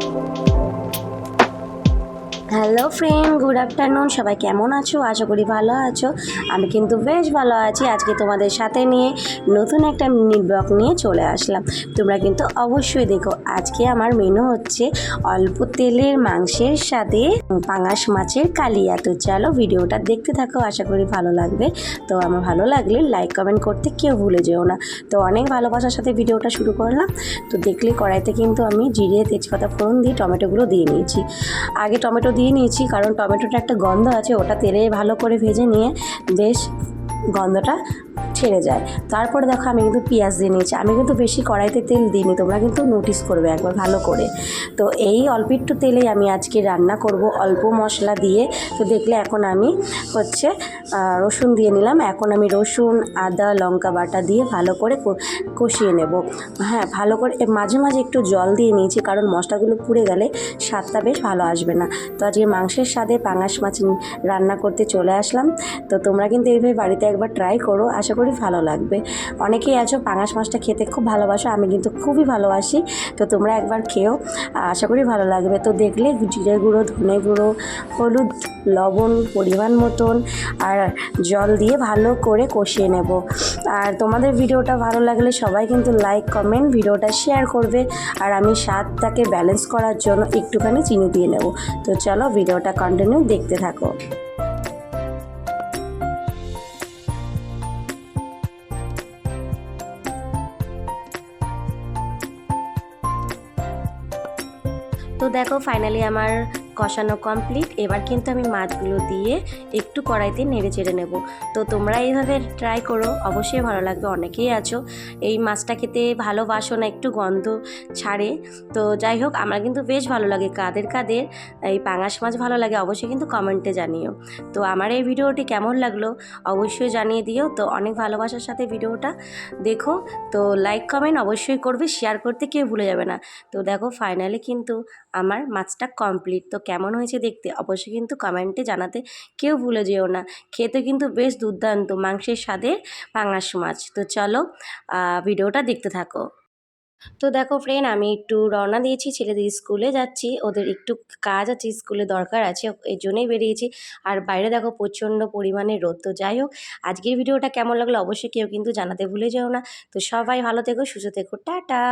Thank you. Hello friend good afternoon সবাই কেমন আছো? আশা করি ভালো আছো। আমি কিন্তু বেশ ভালো আছি। আজকে তোমাদের সাথে নিয়ে নতুন একটা মিনি ব্লগ নিয়ে চলে আসলাম। তোমরা কিন্তু অবশ্যই দেখো, আজকে আমার মেনু হচ্ছে অল্প তেলের মাংসের সাথে পাঙাশ মাছের কালিয়া। তো চলো ভিডিওটা দেখতে থাকো, আশা করি ভালো লাগবে। তো আমার ভালো লাগলে লাইক কমেন্ট করতে কেউ ভুলে যেও না। তো অনেক ভালোবাসার সাথে ভিডিওটা শুরু করলাম। তো দেখলে কড়াইতে কিন্তু আমি জিরে, তেজপাতা, ফোড়ন দিয়ে টমেটোগুলো দিয়ে নিয়েছি। আগে টমেটো দিয়ে নিয়েছি কারণ টমেটোটা একটা গন্ধ আছে ওটা তেলে ভালো করে ভেজে নিয়ে বেশ গন্ধটা ছেড়ে যায়। তারপরে দেখো আমি কিন্তু পেঁয়াজ দিয়ে নিয়েছি। আমি কিন্তু বেশি কড়াইতে তেল দিইনি, তোমরা কিন্তু নোটিস করবে একবার ভালো করে। তো এই অল্প একটু তেলেই আমি আজকে রান্না করব অল্প মশলা দিয়ে। তো দেখলে এখন আমি হচ্ছে রসুন দিয়ে নিলাম। এখন আমি রসুন, আদা, লঙ্কা বাটা দিয়ে ভালো করে কষিয়ে নেব। হ্যাঁ ভালো করে মাঝে মাঝে একটু জল দিয়ে নিয়েছি কারণ মশলাগুলো পুড়ে গেলে স্বাদটা বেশ ভালো আসবে না। তো আজকে মাংসের স্বাদে পাঙাশ মাছ রান্না করতে চলে আসলাম। তো তোমরা কিন্তু এইভাবে বাড়িতে একবার ট্রাই করো। আশা করি ভালো লাগবে। অনেকেই আছো, পাঙাশ মাছটা খেতে খুব ভালোবাসো, আমি কিন্তু খুবই ভালোবাসি। তো তোমরা একবার খেও, আশা করি ভালো লাগবে। তো দেখলে জিরে গুঁড়ো, ধনে গুঁড়ো, হলুদ, লবণ, পরিমাণ মতন, আর জল দিয়ে ভালো করে কষিয়ে নেব। আর তোমাদের ভিডিওটা ভালো লাগলে সবাই কিন্তু লাইক কমেন্ট ভিডিওটা শেয়ার করবে। আর আমি স্বাদটাকে ব্যালেন্স করার জন্য একটুখানি চিনি দিয়ে নেব। তো চলো ভিডিওটা কন্টিনিউ দেখতে থাকো। তো দেখো ফাইনালি আমার কষানো কমপ্লিট এবার কিন্তু আমি মাছগুলো দিয়ে একটু কড়াইতে নেড়ে চেড়ে নেব। তো তোমরা এইভাবে ট্রাই করো, অবশ্যই ভালো লাগবে, অনেকেই আছো। এই মাছটা খেতে ভালোবাসো না, একটু গন্ধ ছাড়ে। তো যাই হোক, আমার কিন্তু বেশ ভালো লাগে, কাদের কাদের এই পাঙাশ মাছ ভালো লাগে, অবশ্যই কিন্তু কমেন্টে জানিও। তো আমার এই ভিডিওটি কেমন লাগল, অবশ্যই জানিয়ে দিও। তো অনেক ভালোবাসার সাথে ভিডিওটা দেখো। তো লাইক কমেন্ট অবশ্যই করবে শেয়ার করতে কেউ ভুলে যাবে না। তো দেখো ফাইনালি কিন্তু আমার মাছটা কমপ্লিট তো কেমন হয়েছে দেখতে অবশ্যই কিন্তু কমেন্টে জানাতে কেউ ভুলে যেও না। খেতে কিন্তু বেশ দুর্দান্ত মাংসের স্বাদে পাঙাশ মাছ তো চলো ভিডিওটা দেখতে থাকো। তো দেখো ফ্রেন্ড আমি একটু রওনা দিয়েছি, ছেলেদের স্কুলে যাচ্ছি। ওদের একটু কাজ আছে স্কুলে দরকার আছে এই জন্যই বেরিয়েছি। আর বাইরে দেখো প্রচণ্ড পরিমাণে রোদ। তো যাই হোক, আজকের ভিডিওটা কেমন লাগল অবশ্যই কেউ কিন্তু জানাতে ভুলে যেও না। তো সবাই ভালো থেকো, সুস্থ থেকো। টাটা!